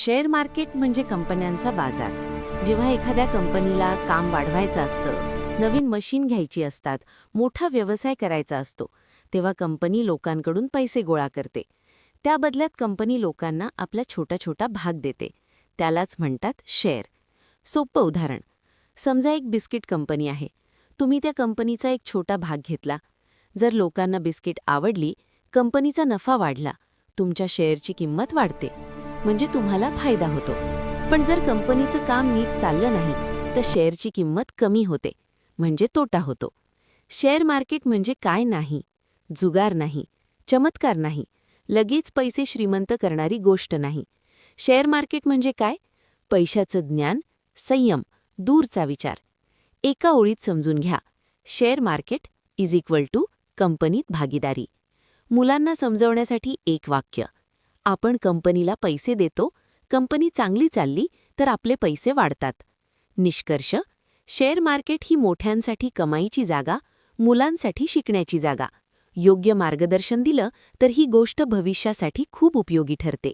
Share market म्हणजे कंपन्यांचा बाजार. जेव्हा एखाद्या कंपनीला काम वाढवायचं असतं नवीन मशीन घ्यायची असतात मोठा व्यवसाय करायचा असतो तेव्हा कंपनी लोकांकडून पैसे गोळा करते. त्या बदल्यात कंपनी लोकांना आपला छोटा छोटा भाग देते. त्यालाच म्हणतात शेअर. सोपं उदाहरण. समजा एक बिस्किट कंपनी आहे. तुम्ही त्या कंपनीचा एक छोटा भाग घेतला. जर लोकांना बिस्किट आवडली कंपनीचा नफा वाढला तुमच्या शेअरची किंमत वाढते. म्हणजे तुम्हाला फायदा होतो. पण जर कंपनीचं काम नीट चाललं नाही तर शेअरची किंमत कमी होते म्हणजे तोटा होतो. शेअर मार्केट म्हणजे काय नाही? जुगार नाही चमत्कार नाही लगेच पैसे श्रीमंत करणारी गोष्ट नाही. शेअर मार्केट म्हणजे काय? पैशाचं ज्ञान संयम दूरचा विचार. एका ओळीत समजून घ्या share market is equal to कंपनीत भागीदारी. मुलांना समजवण्यासाठी एक वाक्य आपण कंपनीला पैसे देतो कंपनी चांगली चालली तर आपले पैसे वाढतात. निष्कर्ष शेअर मार्केट ही मोठ्यांसाठी कमाईची जागा मुलांसाठी शिकण्याची जागा. योग्य मार्गदर्शन दिलं तर ही गोष्ट भविष्यासाठी खूप उपयोगी ठरते.